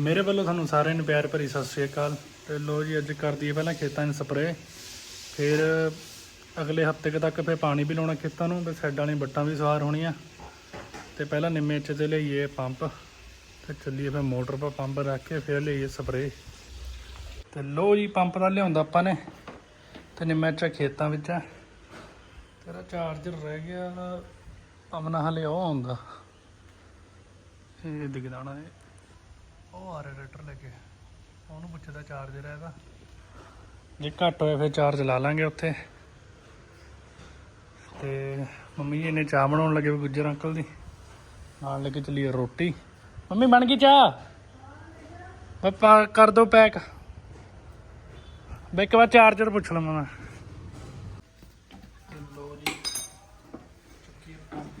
ਮੇਰੇ ਵੱਲੋਂ ਤੁਹਾਨੂੰ ਸਾਰਿਆਂ ਨੂੰ ਪਿਆਰ ਭਰੀ ਸਤਿ ਸ਼੍ਰੀ ਅਕਾਲ। ਤੇ ਲੋ ਜੀ, ਅੱਜ ਕਰ ਦਈਏ ਪਹਿਲਾਂ ਖੇਤਾਂ 'ਚ ਸਪਰੇਅ ਫਿਰ ਅਗਲੇ ਹਫ਼ਤੇ ਕੁ ਤੱਕ ਫਿਰ ਪਾਣੀ ਵੀ ਲਾਉਣਾ ਖੇਤਾਂ ਨੂੰ ਤੇ ਸਾਈਡਾਂ ਵਾਲੀਆਂ ਬੱਟਾਂ ਵੀ ਸਵਾਰ ਹੋਣੀਆਂ। ਤੇ ਪਹਿਲਾਂ ਨਿੰਮੇ 'ਚ ਤੇ ਲਈਏ ਪੰਪ। ਤੇ ਚੱਲੀਏ ਫਿਰ ਮੋਟਰ 'ਪਾ ਪੰਪ ਰੱਖ ਕੇ ਫਿਰ ਲਈਏ ਸਪਰੇਅ ਤੇ ਲੋ ਜੀ, ਪੰਪ ਦਾ ਲਿਆਉਂਦਾ ਆਪਾਂ ਨੇ। ਤੇ ਨਿੰਮੇ 'ਚ ਖੇਤਾਂ ਵਿੱਚ ਆ। ਤੇਰਾ ਚਾਰਜਰ ਰਹਿ ਗਿਆ। ਅਮਨਾ ਹਲੇ ਉਹ ਆਉਂਦਾ। ਇਹ ਦਿਖਦਾ ਨਾ ਇਹ। ਉਹ ਆ ਰਿਹਾ ਰੈਟਰ ਲੈ ਕੇ। ਉਹਨੂੰ ਪੁੱਛਦਾ ਚਾਰਜਰ ਹੈ ਇਹਦਾ। ਜੇ ਘੱਟ ਹੋਇਆ ਫਿਰ ਚਾਰਜ ਲਾ ਲਾਂਗੇ ਉੱਥੇ। ਤੇ ਮੰਮੀ ਜੀ ਨੇ ਚਾਹ ਬਣਾਉਣ ਲੱਗੇ ਗੁੱਜਰ ਅੰਕਲ ਦੀ। ਨਾਲ ਲੈ ਕੇ ਚੱਲੀਏ ਰੋਟੀ। ਮੰਮੀ ਬਣ ਗਈ ਚਾਹ? ਪਾਪਾ ਕਰ ਦੋ ਪੈਕ। ਬਈ ਇੱਕ ਵਾਰ ਚਾਰਜਰ ਪੁੱਛ ਲਵਾਂ ਮੈਂ ਲੋ ਜੀ ਚੱਕੀ ਪੰਪ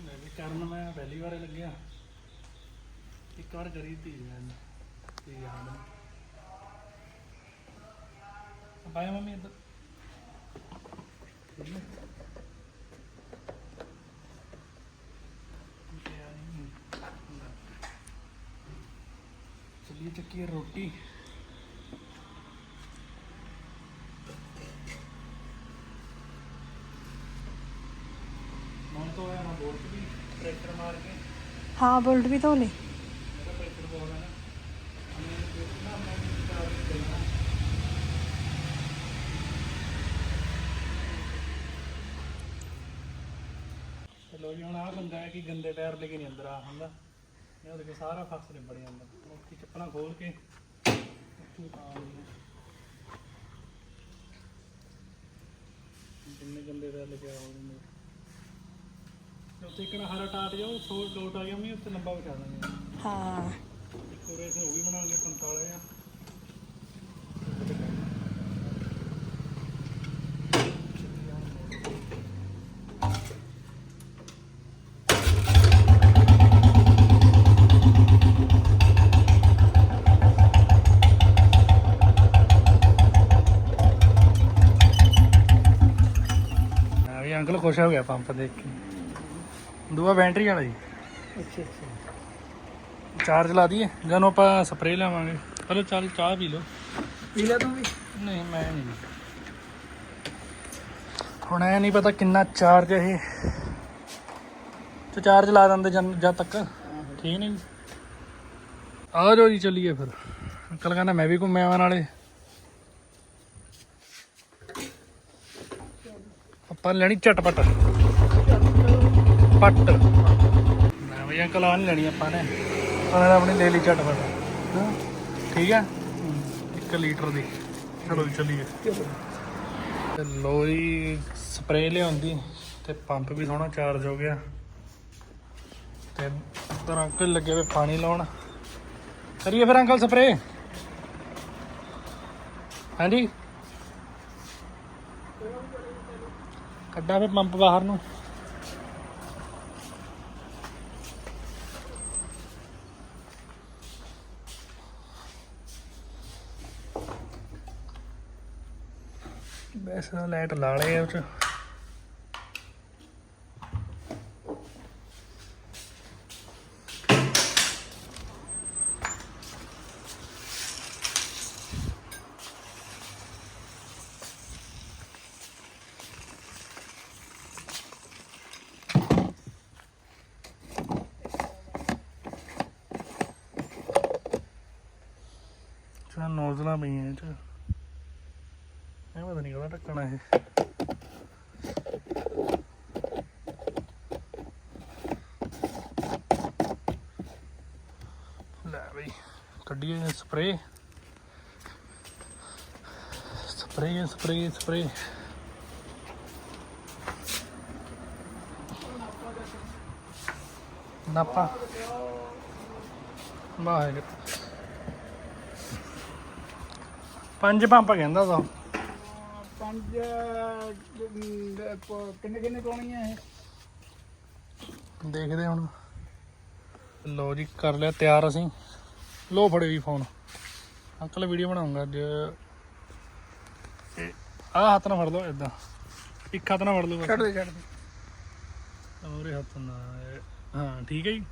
ਮੈਂ ਵੀ ਕਰਨ ਮੈਂ ਪਹਿਲੀ ਵਾਰ ਲੱਗਿਆ ਇੱਕ ਵਾਰ ਕਰੀ ਤੀ ਮੈਂ ਤੇ ਯਾਦ ਨਹੀਂ ਬਾਏ ਮੰਮੀ ਇੱਧਰ ਠੀਕ ਹੈ चलिए चक्की रोटी मन तो है ना बोल्ट भी ट्रैक्टर मार के हाँ बोल्ट भी धो ले ਚਲੋ ਜੀ ਹੁਣ ਆ ਬੰਦਾ ਹੈ ਕਿ ਗੰਦੇ ਪੈਰ ਲੈ ਕੇ ਨਹੀਂ ਅੰਦਰ ਆ ਹੁੰਦਾ। ਇਹ ਉਹਦੇ ਕੇ ਸਾਰਾ ਫਸ ਨਿਬੜ ਜਾਂਦਾ ਉੱਥੇ ਚੱਪਲਾਂ ਖੋਲ ਕੇ ਉੱਥੇ ਪਾ ਲਈਆਂ ਜਿੰਨੇ ਗੰਦੇ ਪੈਰ ਲੈ ਕੇ ਆ ਹੁੰਦੇ ਉੱਥੇ ਇੱਕ ਨਾ ਹਰਾ ਟਾਟ ਜਾਓ ਸੋ ਲੋਟ ਆ ਗਿਆ ਮੈਂ ਉੱਥੇ ਲੰਬਾ ਦਾਂਗੇ हाँ ਇੱਕ ਹੋਰ ਅਸੀਂ ਉਹ ਵੀ ਬਣਾਵਾਂਗੇ 45 ਆ ਆ ਵੀ ਅੰਕਲ ਖੁਸ਼ ਹੋ ਗਿਆ ਪੰਪ ਦੇਖ ਕੇ। ਦੂਆ ਬੈਟਰੀ ਵਾਲਾ ਜੀ। ਅੱਛਾ ਚਾਰਜ ਲਾ ਦਈਏ ਜਦੋਂ ਆਪਾਂ ਸਪਰੇਅ ਲਾਵਾਂਗੇ। ਪਹਿਲਾਂ ਚੱਲ ਚਾਹ ਪੀ ਲੋ ਪੀ ਲੈ ਤੂੰ ਵੀ। ਨਹੀਂ ਮੈਂ ਨਹੀਂ। ਹੁਣ ਐ ਨਹੀਂ ਪਤਾ ਕਿੰਨਾ ਚਾਰਜ ਇਹ। ਤੇ ਚਾਰਜ ਲਾ ਦਿੰਦੇ ਜਦ ਤੱਕ। ਠੀਕ ਨਹੀਂ। ਆ ਜਾਓ ਜੀ ਚੱਲੀਏ ਫਿਰ। ਕੱਲ ਕਹਿੰਦਾ ਮੈਂ ਵੀ ਘੁੰਮਿਆ ਆਵਾਂ ਨਾਲੇ। ਆਪਾਂ ਲੈਣੀ ਝਟਪਟ। ਪੱਟ। ਮੈਂ ਵੀ ਅੰਕਲ ਆ ਨਹੀਂ ਲੈਣੀ ਆਪਾਂ ਨੇ। ਉਹਨਾਂ ਨੇ ਆਪਣੀ ਲੈ ਲਈ ਝਟਪਟ। ਹਾਂ, ਠੀਕ ਹੈ 1 ਲੀਟਰ ਦੀ। ਚਲੋ ਜੀ, ਚੱਲੀਏ। ਤੇ ਲੋ ਜੀ, ਸਪਰੇਅ ਲਿਆਉਂਦੀ। ਤੇ ਪੰਪ ਵੀ ਸੋਹਣਾ ਚਾਰਜ ਹੋ ਗਿਆ। ਤੇ ਉਧਰ ਅੰਕਲ ਲੱਗੇ ਹੋਏ ਪਾਣੀ ਲਾਉਣ। ਕਰੀਏ ਫਿਰ ਅੰਕਲ ਸਪਰੇਅ? ਹਾਂਜੀ? ਕੱਢਾ ਫਿਰ ਪੰਪ ਬਾਹਰ ਨੂੰ। ਵੈਸੇ ਲਾਈਟ ਲਾ ਲਏ ਉਹ ਚ। ਚਾ ਨੋਜ਼ਲਾਂ ਪਈਆਂ ਇਹ ਚ। ਇਹ ਪਤਾ ਨਹੀਂ ਕਿਹੜਾ ਢੱਕਣਾ ਇਹ। ਲੈ ਬਈ, ਕੱਢੀਏ ਸਪਰੇ ਸਪਰੇ ਸਪਰੇ ਸਪਰੇ ਨਾਪਾ। ਵਾਹਿਗੁਰੂ। ਪੰਜ ਪੰਪ ਕਹਿੰਦਾ ਤਾਂ ਪੰਜ ਕਿੰਨੇ ਕਿੰਨੇ ਪਾਉਣੀ ਹੈ ਇਹ? ਦੇਖਦੇ ਹੁਣ। ਲੋ ਜੀ ਕਰ ਲਿਆ ਤਿਆਰ ਅਸੀਂ। ਲੋ ਫੜੇ ਵੀ ਫੋਨ। ਅੰਕਲ ਵੀਡੀਓ ਬਣਾਉਂਗਾ ਅੱਜ। ਆ ਹੱਥ ਨਾਲ ਫੜ ਲਓ ਇਦਾਂ ਇੱਕ ਹੱਥ ਨਾਲ ਫੜ ਲਓ ਛੱਡ ਦੇ ਛੱਡ ਦੇ। ਔਰੇ ਹੱਥ ਨਾਲ। ਹਾਂ ਠੀਕ ਹੈ ਜੀ।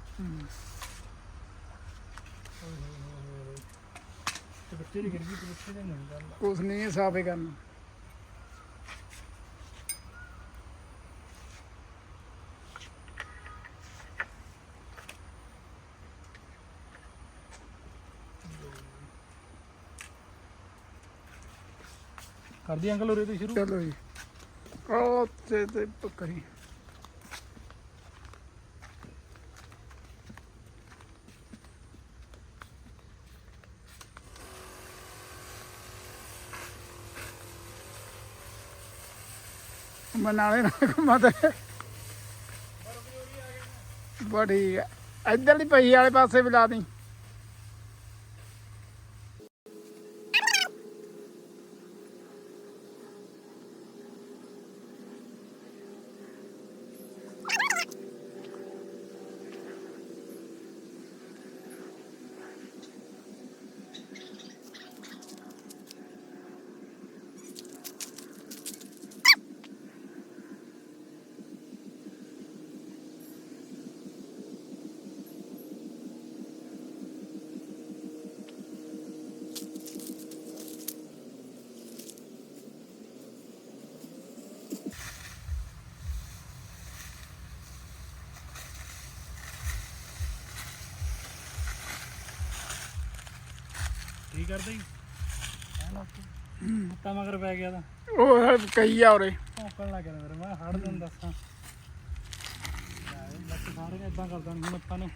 ਤੇ ਬੱਚੇ ਦੀ ਗਿਰ ਗਈ ਤੇ ਬੱਚੇ ਦੇ ਨਹੀਂ ਗੱਲ ਕੁਛ ਨਹੀਂ ਸਾਫ਼ ਹੀ ਕਰਨਾ। ਕਰਦੀ ਅੰਕਲ ਉਰੇ ਤੋਂ ਸ਼ੁਰੂ? ਚਲੋ ਜੀ। ਉਹ ਤੇ ਤੇ ਕਰੀ ਬਨਾਲੇ ਨਾ ਘੁੰਮਾ ਤੇ। ਬੜੀ ਇੱਧਰਲੀ ਪਈ ਵਾਲੇ ਪਾਸੇ ਵੀ ਲਾ ਦੀ ਠੀਕ ਕਰਦੇ ਓਕੇ ਕੁੱਤਾ ਮਗਰ ਪੈ ਗਿਆ ਤਾਂ। ਉਹ ਕਈ ਆ ਉਰੇ। ਭੌਂਕਣ ਲੱਗ ਗਿਆ ਮੇਰੇ ਮੈਂ ਹੜ ਦਿਨ ਦੱਸਾਂ। ਲੱਕ ਸਾਰੇ ਨੇ ਇਦਾਂ ਕਰਦਾ ਨਹੀਂ ਹੁਣ ਆਪਾਂ ਨੇ।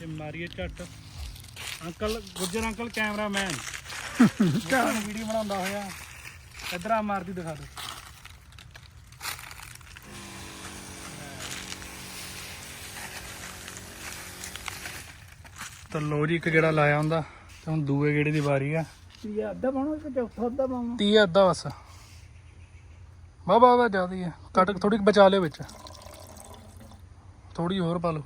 ਤੇ ਮਾਰੀਏ ਝੱਟ। Uncle Gujjar uncle cameraman. Video ਬਣਾਉਂਦਾ ਹੋਇਆ। ਇਧਰ ਆ ਮਾਰਦੀ ਦਿਖਾ ਦੇ। ਤਾਂ ਲੋ ਜੀ ਇੱਕ ਗੇੜਾ ਲਾਇਆ ਹੁੰਦਾ। ਤੇ ਹੁਣ ਦੂਏ ਗੇੜੇ ਦੀ ਵਾਰੀ ਆ। ਇਹ ਅੱਧਾ ਪਾਉਣਾ ਕਿ ਚੌਥਾ ਅੱਧਾ ਪਾਉਣਾ? 30 ਅੱਧਾ ਬਸ। ਵਾ ਵਾ ਵਾ ਜ਼ਿਆਦਾ ਆ। ਕੱਟ ਥੋੜੀ ਬਚਾ ਲਿਓ ਵਿੱਚ। ਥੋੜੀ ਹੋਰ ਪਾ ਲਓ।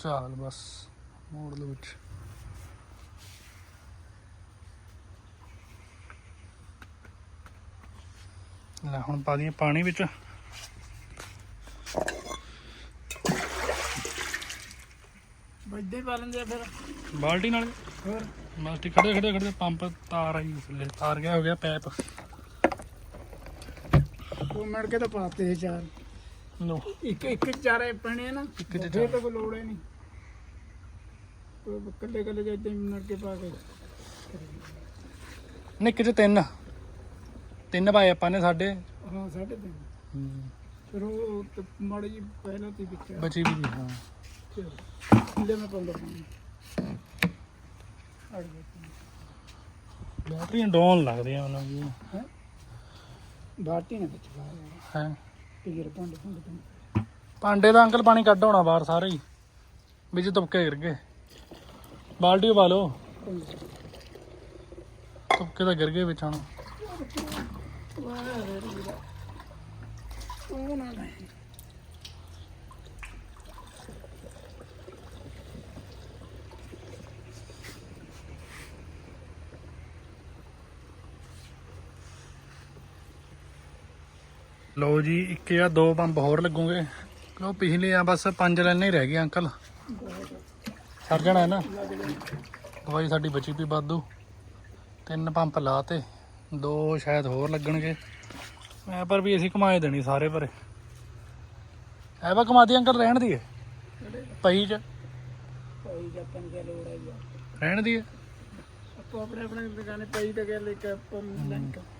ਚਾਲ ਬਸ ਮੋੜ ਲਓ ਵਿੱਚ। ਲੈ ਹੁਣ ਪਾ ਦਈਏ ਪਾਣੀ ਵਿੱਚ। ਪਾ ਲੈਂਦੇ ਆ ਫਿਰ। ਬਾਲਟੀ ਨਾਲ ਹੋਰ? ਬਸ ਠੀਕ ਖੜੇ ਖੜੇ ਖੜੇ ਪੰਪ ਤਾਰ ਆਈ ਥੱਲੇ ਤਾਰ ਗਿਆ ਹੋ ਗਿਆ ਪੈਪ। ਉਹ ਮੜ ਕੇ ਤਾਂ ਪਾਤੇ ਇਹ ਚਾਰ। ਲੋ ਇੱਕ ਇੱਕ ਚਾਰੇ ਪੈਣੇ ਆ ਨਾ ਇੱਕ ਚ ਫਿਰ ਚਾਰ। ਤਾਂ ਕੋਈ ਲੋੜ ਹੀ ਨਹੀਂ। ਕੋਈ ਕੱਲੇ ਕੱਲੇ ਜਿੱਦਾਂ ਹੀ ਮੜ ਕੇ ਪਾ ਕੇ। ਨਿੱਕ ਚ ਤਿੰਨ। ਤਿੰਨ ਪਾਏ ਆਪਾਂ ਨੇ ਸਾਡੇ। ਹਾਂ ਸਾਢੇ ਤਿੰਨ। ਫਿਰ ਉਹ ਤੇ ਮਾੜੀ ਜੀ ਪਹਿਲਾਂ ਤੇ ਵਿੱਚ ਬਚੀ ਵੀ ਨਹੀਂ ਹਾਂ। ਚਲੋ ਲੈ ਮੈਂ ਪਾਉਂਦਾ ਪਾਣੀ ਅੜ ਗਿਆ ਬੈਟਰੀਆਂ ਡਾਊਨ ਲੱਗਦੀਆਂ ਉਹਨਾਂ ਦੀਆਂ। ਹੈ? ਬਾਟੀ ਨਾ ਵਿੱਚ ਪਾ ਹੈ? ਟੀਰ ਪੰਡ ਪੰਡ ਪੰਡ ਭਾਂਡੇ ਦਾ ਅੰਕਲ ਪਾਣੀ ਕੱਢ ਹੋਣਾ ਬਾਹਰ ਸਾਰੇ ਹੀ। ਵਿੱਚ ਤੁਪਕੇ ਗਿਰ ਗਏ। ਬਾਲਟੀ ਪਾ ਲਓ। ਤੁਪਕੇ ਤਾਂ ਗਿਰ ਗਏ ਵਿੱਚ ਹੁਣ। ਤੂੰ ਨਾ ਲੈ ਲਓ ਜੀ ਇੱਕ ਜਾਂ ਦੋ ਪੰਪ ਹੋਰ ਲੱਗੂਗੇ। ਲਓ ਪਿਛਲੇ ਆ ਬਸ ਪੰਜ ਲੈਣੇ ਹੀ ਰਹਿ ਗਏ ਅੰਕਲ। ਸਰ ਜਾਣਾ ਹੈ ਨਾ? ਦਵਾਈ ਸਾਡੀ ਬਚੀ ਪਈ ਵਾਧੂ। ਤਿੰਨ ਪੰਪ ਲਾਤੇ ਦੋ ਸ਼ਾਇਦ ਹੋਰ ਲੱਗਣਗੇ। ਮੈਂ ਪਰ ਵੀ ਅਸੀਂ ਕਮਾਏ ਦੇਣੀ ਸਾਰੇ ਭਰੇ ਐ ਵਾ ਕਮਾਦੀ ਅੰਕਲ ਰਹਿਣ ਦੀ ਹੈ ਪਈ ਚ ਲੋੜ ਹੈ ਰਹਿਣ ਦੀ ਹੈ ਆਪੋ ਆਪਣੇ ਆਪਣੇ ਦੁਕਾਨੇ ਪਈ ਤੇ ਗੱਲ ਇੱਕ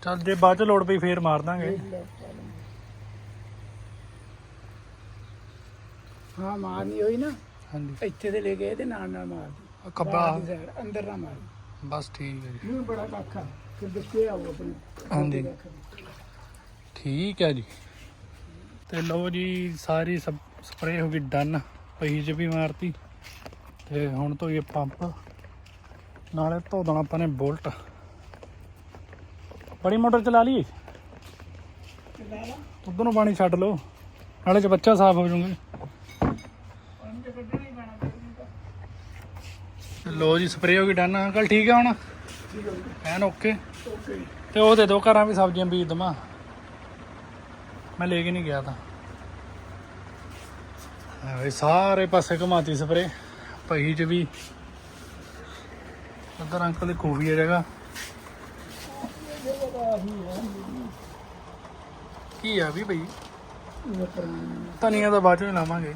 ਚੱਲ ਜੇ ਬਾਅਦ ਚ ਲੋੜ ਪਈ ਫੇਰ ਮਾਰ ਦਾਂਗੇ। ਹਾਂ ਮਾਰਨੀ ਹੋਈ ਨਾ। ਹਾਂਜੀ। ਇੱਥੇ ਤੇ ਲੈ ਗਏ ਤੇ ਨਾਲ ਨਾਲ ਆਹ ਖੱਬਾ ਬਾਹਰ ਦੀ side, ਅੰਦਰ ਨਾ ਮਾਰ। ਬਸ ਠੀਕ ਹੈ ਜੀ। ਨੂੰ ਬੜਾ ਕਾਖਾ ਫਿਰ ਬੱਚੇ ਆਓ ਆਪਣੇ। ਹਾਂਜੀ। ਠੀਕ ਹੈ ਜੀ। ਤੇ ਲਓ ਜੀ ਸਾਰੀ ਸਪ ਸਪਰੇ ਹੋ ਗਈ ਡਨ। ਪਹੀ ਚ ਵੀ ਮਾਰਤੀ। ਤੇ ਹੁਣ ਤੋਂ ਇਹ ਪੰਪ। ਨਾਲੇ ਧੋ ਦੇਣਾ ਆਪਾਂ ਨੇ ਬੋਲਟ। ਬੜੀ ਮੋਟਰ ਚਲਾ ਲਈ ਉਧਰ ਨੂੰ ਪਾਣੀ ਛੱਡ ਲਓ। ਨਾਲੇ ਚ ਬੱਚਾ ਸਾਫ਼ ਹੋ ਜਾਊਗਾ। ਲਓ ਜੀ ਸਪਰੇ ਹੋ ਗਈ ਡਨ ਅੰਕਲ ਠੀਕ ਹੈ ਹੁਣ? ਐਨ ਓਕੇ ਓਕੇ ਤੇ ਉਹ ਦੇ ਦੋ ਘਰਾਂ ਵੀ ਸਬਜ਼ੀਆਂ ਬੀਜ ਦਵਾਂ। ਮੈਂ ਲੈ ਕੇ ਨਹੀਂ ਗਿਆ ਤਾਂ। ਹਾਂ ਬਈ ਸਾਰੇ ਪਾਸੇ ਘਮਾਤੀ ਸਪਰੇ ਪਹੀ ਚ ਵੀ। ਉਧਰ ਅੰਕਲ ਦੀ ਖੂਬੀ ਹੈ ਜਗ੍ਹਾ। ਕੀ ਆ ਵੀ ਬਈ? ਧਨੀਆ ਤਾਂ ਬਾਅਦ ਚ ਵੀ ਲਾਵਾਂਗੇ।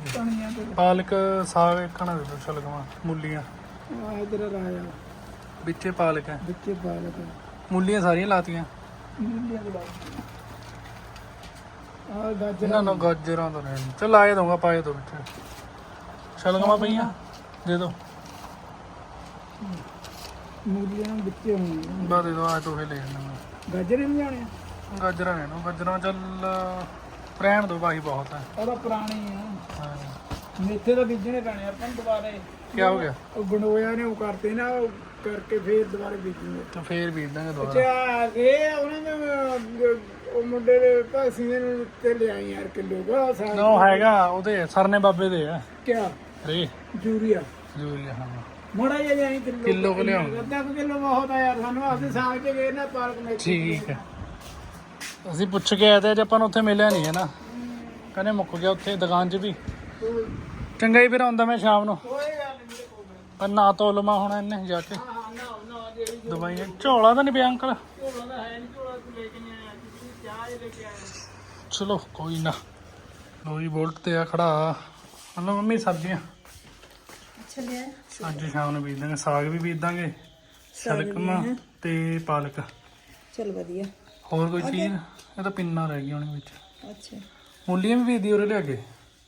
ਪਾਲਕ ਸਾਗ ਕਣਾ ਦੇ ਦੋ ਛਲਗਵਾ ਮੂਲੀਆਂ। ਆ ਇਧਰ ਰਾਇਆ ਵਿੱਚੇ ਪਾਲਕ ਹੈ। ਵਿੱਚੇ ਪਾਲਕ ਮੂਲੀਆਂ ਸਾਰੀਆਂ ਲਾਤੀਆਂ। ਮੂਲੀਆਂ ਦੇ ਲਾਓ ਆ ਗਾਜਰ ਇਹਨਾਂ ਨੂੰ ਗਾਜਰਾਂ ਤੋਂ ਰਹਿਣ ਚੱਲ ਆਏ ਦਊਂਗਾ ਪਾਏ ਦੋ ਵਿੱਚ। ਛਲਗਵਾ ਪਈਆਂ? ਦੇ ਦੋ। ਮੂਲੀਆਂ ਵਿੱਚੇ ਹੋਣਗੀਆਂ। ਬਾ ਦੇ ਦੋ ਆ ਤੋਹੇ ਲੈ ਲੈਣਾ ਗਾਜਰ ਨਹੀਂ ਜਾਣੇ ਗਾਜਰਾਂ ਨੇ ਨੂੰ ਗਾਜਰਾਂ ਚੱਲ ਰਹਿਣ ਦੋ ਭਾਈ ਬਹੁਤ ਹੈ। ਉਹਦਾ ਪੁਰਾਣੀ ਆ। ਹਾਂ। ਮੇਥੇ ਤਾਂ ਬੀਜਣੇ ਪੈਣੇ ਆਪਾਂ ਨੂੰ ਦੁਬਾਰੇ। ਕੀ ਹੋ ਗਿਆ? ਉਹ ਗੰਡੋਇਆ ਨੇ ਉਹ ਕਰਤੇ ਨਾ ਉਹ ਕਰਕੇ ਫੇਰ ਦੁਬਾਰੇ ਬੀਜੂਗੇ। ਤੇ ਫੇਰ ਬੀਜ ਦਾਂਗੇ ਦੁਬਾਰਾ। ਅੱਛਾ ਇਹ ਉਹਨਾਂ ਦੇ ਉਹ ਮੁੰਡੇ ਦੇ ਭਾਸੀਆਂ ਨੂੰ ਤੇ ਲਿਆਈ ਯਾਰ ਕਿਲੋ ਦਾ ਸਾਰਾ ਨੋ ਹੈਗਾ ਉਹਦੇ ਸਰਨੇ ਬਾਬੇ ਦੇ ਆ। ਕਿਆ? ਰੇ। ਯੂਰੀਆ ਜੂਰੀ ਹਾਂ। ਮੋੜਾ ਜਿਹਾ ਲਿਆਈ ਕਿਲੋ ਕਿੱਲੋ ਕੁ ਲਿਆਉਂਗੇ। ਅੱਧਾ ਕੁ ਕਿਲੋ ਬਹੁਤ ਆ ਯਾਰ ਸਾਨੂੰ ਅਸੀਂ ਸਾਗ ਚ ਗਏ ਨਾ ਪਾਲਕ ਮੇਥੀ ਠੀਕ ਹੈ। ਅਸੀਂ ਪੁੱਛ ਕੇ ਆਏ ਤੇ ਅੱਜ ਆਪਾਂ ਨੂੰ ਉੱਥੇ ਮਿਲਿਆ ਨਹੀਂ ਹੈ ਨਾ। ਕਹਿੰਦੇ ਮੁੱਕ ਗਿਆ ਉੱਥੇ ਦੁਕਾਨ 'ਚ ਵੀ। ਚੰਗਾ ਹੀ ਫਿਰ ਆਉਂਦਾ ਮੈਂ ਸ਼ਾਮ ਨੂੰ। ਕੋਈ ਗੱਲ ਨਹੀਂ ਮੇਰੇ ਕੋਲ ਪਰ ਨਾ ਧੋ ਲਵਾਂ ਹੁਣ ਇਹਨੇ ਜਾ ਕੇ। ਦਵਾਈਆਂ। ਝੋਲਾ ਤਾਂ ਨਹੀਂ ਪਿਆ ਅੰਕਲ? ਝੋਲਾ ਦਾ ਹੈ ਨਹੀਂ ਝੋਲਾ ਤੂੰ ਲੈ ਕੇ ਨਹੀਂ ਆਇਆ ਤੁਸੀਂ ਚਾਹ ਹੀ ਲੈ ਕੇ ਆਏ ਚਲੋ ਕੋਈ ਨਾ। ਲੋ ਜੀ ਬੋਲਟ ਤੇ ਆ ਖੜਾ। ਹਲੋ ਮੰਮੀ ਸਬਜ਼ੀਆਂ। ਅੱਛਾ ਲਿਆ ਅੱਜ ਸ਼ਾਮ ਨੂੰ ਬੀਜ ਦਾਂਗੇ। ਸਾਗ ਵੀ ਬੀਜ ਦਾਂਗੇ। ਸ਼ਲਕਮਾ ਤੇ ਪਾਲਕ। ਚਲ ਵਧੀਆ। ਹੋਰ ਕੋਈ ਚੀਜ਼? ਇਹ ਤਾਂ ਪਿੰਨਾ ਰਹਿ ਗਈ ਹੋਣੀ ਵਿੱਚ। ਅੱਛਾ। ਮੂਲੀਆਂ ਵੀ ਬੀਜਦੀ ਉਰੇ ਲਿਆ ਕੇ?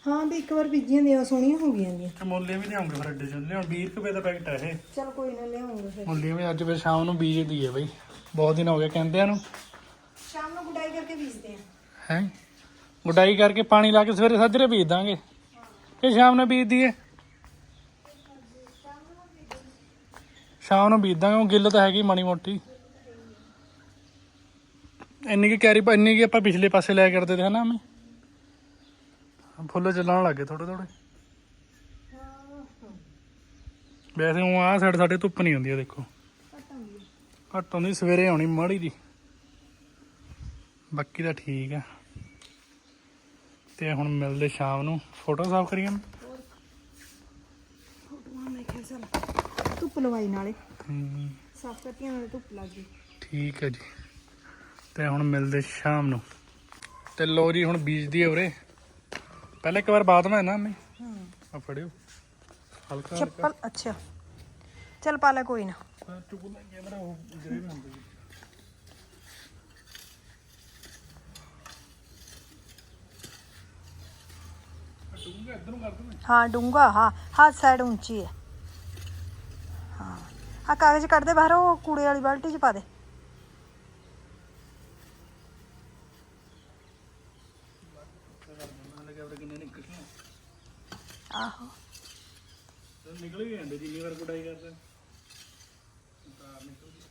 ਹਾਂ ਵੀ ਇੱਕ ਵਾਰ ਬੀਜੀਆਂ ਦੀਆਂ ਸੋਹਣੀਆਂ ਹੋ ਗਈਆਂ ਦੀਆਂ। ਤੇ ਵੀ ਲਿਆਉਂਗੇ ਫਿਰ ਅੱਡੇ ਚੋਂ। ਲਿਆਉਣ 20 ਰੁਪਏ ਦਾ ਪੈਕਟ ਹੈ ਇਹ। ਚਲ ਕੋਈ ਨਾ ਲਿਆਉਂਗਾ ਫਿਰ। ਮੂਲੀਆਂ ਵੀ ਅੱਜ ਫਿਰ ਸ਼ਾਮ ਨੂੰ ਬੀਜਦੀ ਹੈ ਬਈ। ਬਹੁਤ ਦਿਨ ਹੋ ਗਏ ਕਹਿੰਦਿਆਂ ਨੂੰ। ਸ਼ਾਮ ਨੂੰ ਗੁਡਾਈ ਕਰਕੇ ਬੀਜਦੇ ਆ। ਹੈ? ਗੁਡਾਈ ਕਰਕੇ ਪਾਣੀ ਲਾ ਕੇ ਸਵੇਰੇ ਸੱਜਰੇ ਬੀਜ ਦਾਂਗੇ। ਕਿ ਸ਼ਾਮ ਨੂੰ ਬੀਜ ਦਈਏ ਸ਼ਾਮ ਨੂੰ ਬੀਜ ਦਾਂਗੇ ਉਹ ਗਿੱਲ ਤਾਂ ਹੈਗੀ ਮਾੜੀ ਮੋਟੀ। ਇੰਨੀ ਕੀ ਕੈਰੀ ਇੰਨੀ ਕੀ ਆਪਾਂ ਪਿਛਲੇ ਪਾਸੇ ਲੈ ਕਰਦੇ ਤੇ ਹਨਾ ਮੈਂ ਫੁੱਲ ਚੱਲਣ ਲੱਗੇ ਥੋੜੇ ਥੋੜੇ ਵੈਸੇ ਉਹ ਆ ਸਾਈਡ ਸਾਡੇ ਧੁੱਪ ਨਹੀਂ ਹੁੰਦੀ ਆ ਦੇਖੋ। ਘੱਟ ਹੁੰਦੀ ਸਵੇਰੇ ਆਉਣੀ ਮਾੜੀ ਜੀ। ਬਾਕੀ ਤਾਂ ਠੀਕ ਆ। ਤੇ ਹੁਣ ਮਿਲਦੇ ਸ਼ਾਮ ਨੂੰ। ਫੋਟੋ ਸਾਫ਼ ਕਰੀਏ ਫੋਟੋਆਂ ਮੈਂ ਕਿਹਾ ਚਲ ਧੁੱਪ ਲਵਾਈ ਨਾਲੇ। ਸਾਫ਼ ਕਰਤੀਆਂ ਨਾਲੇ ਧੁੱਪ ਲੱਗ ਗਈ। ਠੀਕ ਹੈ ਜੀ। ਤੇ ਹੁਣ ਮਿਲਦੇ ਸ਼ਾਮ ਨੂੰ। ਤੇ ਲੋ ਜੀ ਹੁਣ ਬੀਜਦੀ ਹੈ ਉਰੇ। ਪਹਿਲੇ ਇੱਕ ਵਾਰ ਬਾਤ ਮੈਂ ਨਾ ਮੈਂ ਹਾਂ ਆ ਫੜਿਓ। ਹਲਕਾ ਚੱਪਲ ਅੱਛਾ। ਚਲ ਪਾ ਲੈ ਕੋਈ ਨਾ। ਚੁੱਕ ਲੈ ਕੈਮਰਾ ਉਹ ਗਰੇ ਵੀ ਹੁੰਦਾ ਜੀ। ਟੂੰਗਾ ਇਧਰ ਨੂੰ ਕਰ ਦੂੰ ਹਾਂ ਡੂੰਗਾ ਹਾਂ। ਹਾਂ ਸਾਈਡ ਉੱਚੀ ਹੈ। ਹਾਂ। ਆ ਕਾਗਜ਼ ਕੱਢ ਦੇ ਬਾਹਰ ਉਹ ਕੂੜੇ ਵਾਲੀ ਬਾਲਟੀ 'ਚ ਪਾ ਦੇ ਮੈਂ ਕੈਮਰਾ ਕਿੰਨੇ ਨਿਕਲ ਗਏ ਆਹੋ। ਨਿਕਲ ਹੀ ਜਾਂਦੇ ਜਿੰਨੀ ਵਾਰ ਗੁਡਾਈ ਕਰਦਾ ਤਾਰ ਨਿਕਲ ਗਈ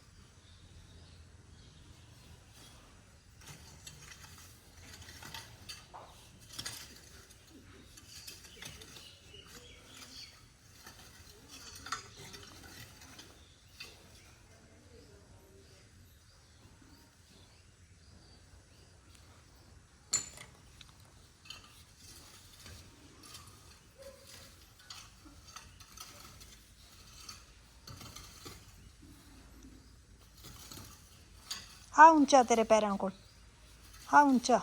ਆ ਉੱਚਾ ਤੇਰੇ ਪੈਰਾਂ ਕੋਲ। ਹਾਂ, ਉੱਚਾ।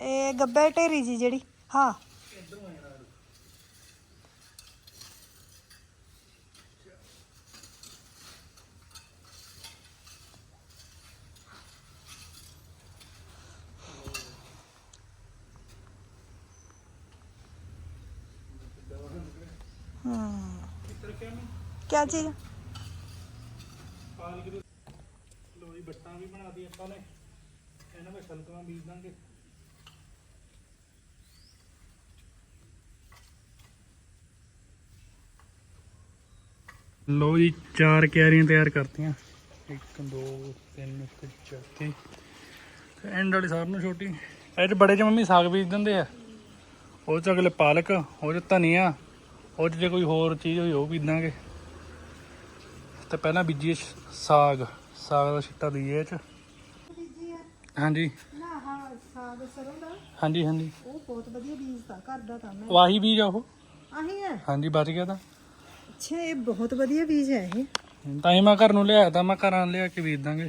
ਇਹ ਗੱਬੇ ਢੇਰੀ ਜੀ ਜਿਹੜੀ। ਹਾਂ। ਕਿਆ ਚੀਜ਼? ਆਪਾਂ ਨੇ ਇਹਨਾਂ ਵਿੱਚ ਛਲਕਵਾਂ ਬੀਜ ਦਾਂਗੇ ਲੋ ਜੀ, ਚਾਰ ਕਿਆਰੀਆਂ ਤਿਆਰ ਕਰਤੀਆਂ। 1 2 3 1 ਐਂਡ ਵਾਲੀ ਸਾਰ ਨੂੰ ਛੋਟੀ। ਇਹ 'ਚ ਬੜੇ ਚ ਮੰਮੀ ਸਾਗ ਬੀਜ ਦਿੰਦੇ ਆ। ਉਹ ਚ ਅਗਲੇ ਪਾਲਕ, ਉਹ ਚ ਧਨੀਆ, ਉਹ 'ਚ ਜੇ ਕੋਈ ਹੋਰ ਚੀਜ਼ ਹੋਈ ਉਹ ਬੀਜਾਂਗੇ ਤੇ ਪਹਿਲਾਂ ਬੀਜੀਏ ਸਾਗ। ਸਾਗ ਦਾ ਛਿੱਟਾ ਦਈਏ ਇਹ ਚ। ਹਾਂਜੀ। ਨਾ ਹਾਂ ਸਾਗ ਸਾਗ ਸਰੋਂ ਦਾ ਹਾਂਜੀ ਹਾਂਜੀ। ਉਹ ਬਹੁਤ ਵਧੀਆ ਬੀਜ ਦਾ ਘਰ ਦਾ ਤਾਂ ਮੈਂ। ਆਹੀ ਬੀਜ ਆ ਉਹ? ਆਹੀ ਹੈ। ਹਾਂਜੀ ਬਚ ਗਿਆ ਤਾਂ। ਅੱਛਾ ਇਹ ਬਹੁਤ ਵਧੀਆ ਬੀਜ ਹੈ ਇਹ। ਤਾਂ ਹੀ ਮੈਂ ਘਰ ਨੂੰ ਲਿਆਇਆ ਤਾਂ ਮੈਂ ਘਰਾਂ ਲਿਆ ਕੇ ਬੀਜ ਦਾਂਗੇ।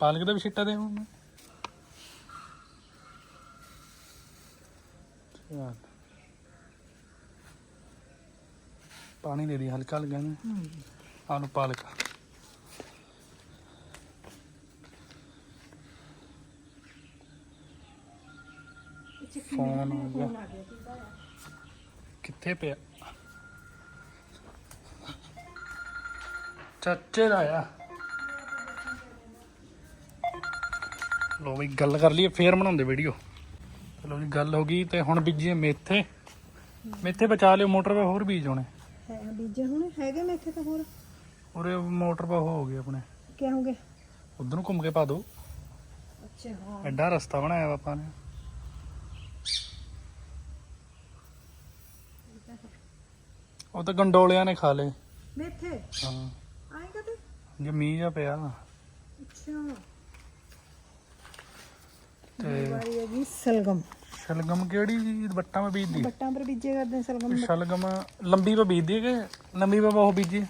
ਪਾਲਕ ਦਾ ਵੀ ਛਿੱਟਾ ਦੇ ਹੁਣ। ਚੱਲ। ਪਾਣੀ ਦੇ ਦੀ ਹਲਕਾ ਹਲਕਾ ਨਾ ਆਲੂ ਪਾਲਕ ਫੋਨ ਆ ਗਿਆ। ਕਿੱਥੇ ਪਿਆ? ਚਾਚੇ ਦਾ ਆ ਲੋ ਵੀ ਗੱਲ ਕਰ ਲਈਏ ਫੇਰ ਬਣਾਉਂਦੇ ਵੀਡੀਓ। ਚਲੋ ਜੀ ਗੱਲ ਹੋ ਗਈ ਤੇ ਹੁਣ ਬੀਜੀਏ ਮੇਥੇ। ਮੇਥੇ ਬਚਾ ਲਿਓ ਮੋਟਰ 'ਤੇ ਹੋਰ ਬੀਜ ਹੋਣੇ। ਹੈ ਬੀਜੇ ਹੁਣ? ਹੈਗੇ ਮੇਥੇ ਤਾਂ ਹੋਰ? ਉਰੇ ਮੋਟਰ 'ਤੇ ਹੋ ਗਏ ਆਪਣੇ। ਕਿਆ ਹੋਗੇ ਉਧਰ ਨੂੰ ਘੁੰਮ ਕੇ ਪਾ ਦੋ। ਅੱਛਾ ਹਾਂ। ਐਡਾ ਰਸਤਾ ਬਣਾਇਆ ਵਾ ਆਪਾਂ ਨੇ। ਉਹ ਤਾਂ ਗੰਡੋਲਿਆਂ ਨੇ ਖਾ ਲਏ। ਮੇਥੇ ਹਾਂ। ਜੇ ਮੀਂਹ ਜਾ ਪਿਆ ਅੱਛਾ। ਤੇ ਵਾਰੀ ਹੈ ਜੀ ਸਲਗਮ। ਸ਼ਲਗਮ ਕਿਹੜੀ ਜੀ? ਬੱਟਾਂ 'ਮੇ ਬੀਜਦੀ। ਬੱਟਾਂ ਪਰ ਬੀਜੇ ਕਰਦੇ ਸਲਗਮ ਸ਼ਲਗਮ ਲੰਬੀ 'ਪੇ ਬੀਜਦੀ ਹੈ ਕਿ ਲੰਬੀ 'ਪੇ ਉਹ ਬੀਜੀ?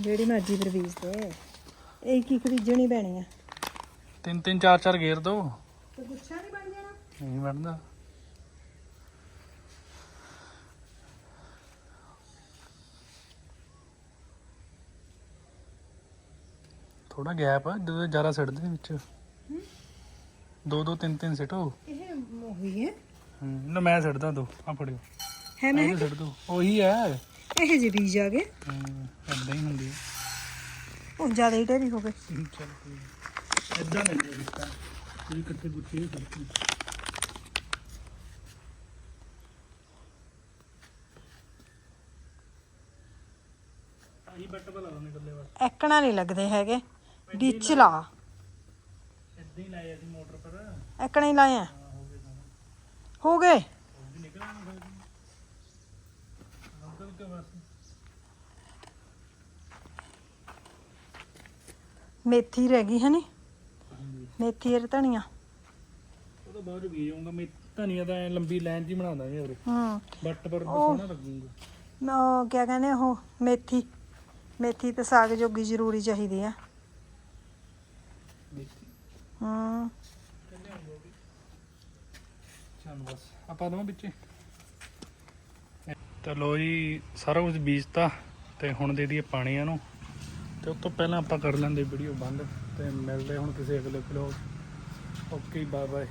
ਜਿਹੜੀ ਮਰਜ਼ੀ ਪਰ ਬੀਜਦੇ ਇਹ ਕੀ ਬੀਜਣੀ ਪੈਣੀ ਆ? ਤਿੰਨ ਤਿੰਨ ਚਾਰ ਚਾਰ ਗੇਰ ਦੋ। ਤੇ ਗੁੱਛਾ ਨਹੀਂ ਬਣ ਜਾਣਾ? ਨਹੀਂ ਬਣਦਾ। ਥੋੜਾ ਗੈਪ ਆ ਜਦੋਂ ਜ਼ਿਆਦਾ ਸਿੱਟਦੇ ਵਿੱਚ। ਦੋ ਦੋ ਤਿੰਨ ਤਿੰਨ ਸਿੱਟੋ ਇਹ ਉਹੀ ਹੈ। ਹੂੰ ਨਾ ਮੈਂ ਸਿੱਟਦਾ ਦੋ ਆ ਫੜਿਓ। ਹੈ ਮੈਂ? ਇਹ ਸਿੱਟ ਦੋ ਉਹੀ ਹੈ। ਇਹ ਜੇ ਬੀਜ ਆ ਗਏ। ਇਦਾਂ ਹੀ ਹੁੰਦੀ ਹੈ। ਉਹ ਜ਼ਿਆਦਾ ਹੀ ਢੇਰੀ ਹੋ ਗਏ। ਚੱਲ ਇਦਾਂ ਨਹੀਂ ਹੁੰਦਾ ਇਹ ਗੁੱਛੇ ਹੀ ਕਰਦੇ ਆਹੀ ਬੱਟ ਬਲਾ ਲਾਉਣੇ ਕੱਲੇ ਬਸ ਐਕਣਾ ਨਹੀਂ ਲੱਗਦੇ ਹੈਗੇ। ਵਿੱਚ ਲਾ। ਇਦਾਂ ਹੀ ਲਾਇਆ ਸੀ ਐਕਣਾ ਹੀ ਲਾਇਆ। ਹੋ ਗਏ? ਵੀ ਮੇਥੀ ਰਹਿ ਗਈ ਹੈ ਨੀ ਮੇਥੀ ਔਰ ਧਨੀਆ। ਉਹ ਤਾਂ ਬਾਅਦ ਬੀਜ ਆਉਂਗਾ ਮੈਂ ਧਨੀਆ ਦਾ ਐਂ ਲੰਬੀ ਲਾਈਨ ਜੀ ਬਣਾ ਦਾਂਗੇ ਉਰੇ। ਹੂੰ। ਬੱਟ ਪਰ ਸੋਹਣਾ ਲੱਗੂਗਾ। ਮੈਂ ਉਹ ਕਿਆ ਕਹਿੰਦੇ ਉਹ? ਮੇਥੀ। ਮੇਥੀ ਤੇ ਸਾਗ ਜੋਗੀ ਜ਼ਰੂਰੀ ਚਾਹੀਦੀ ਆ। ਹੂੰ। ਚੱਲ ਬਸ ਆਪਾਂ ਦਵਾਂ ਵਿੱਚੇ। ਤੇ ਲੋ ਜੀ, ਸਾਰਾ ਕੁਝ ਬੀਜਤਾ ਤੇ ਹੁਣ ਦੇ ਦਈਏ ਪਾਣੀ ਇਹਨੂੰ। ਤੇ ਉਸ ਤੋਂ ਪਹਿਲਾਂ ਆਪਾਂ ਕਰ ਲੈਂਦੇ ਵੀਡੀਓ ਬੰਦ ਤੇ ਮਿਲਦੇ ਹੁਣ ਕਿਸੇ ਅਗਲੇ ਵਲੋਗ ਓਕੇ ਬਾਏ ਬਾਏ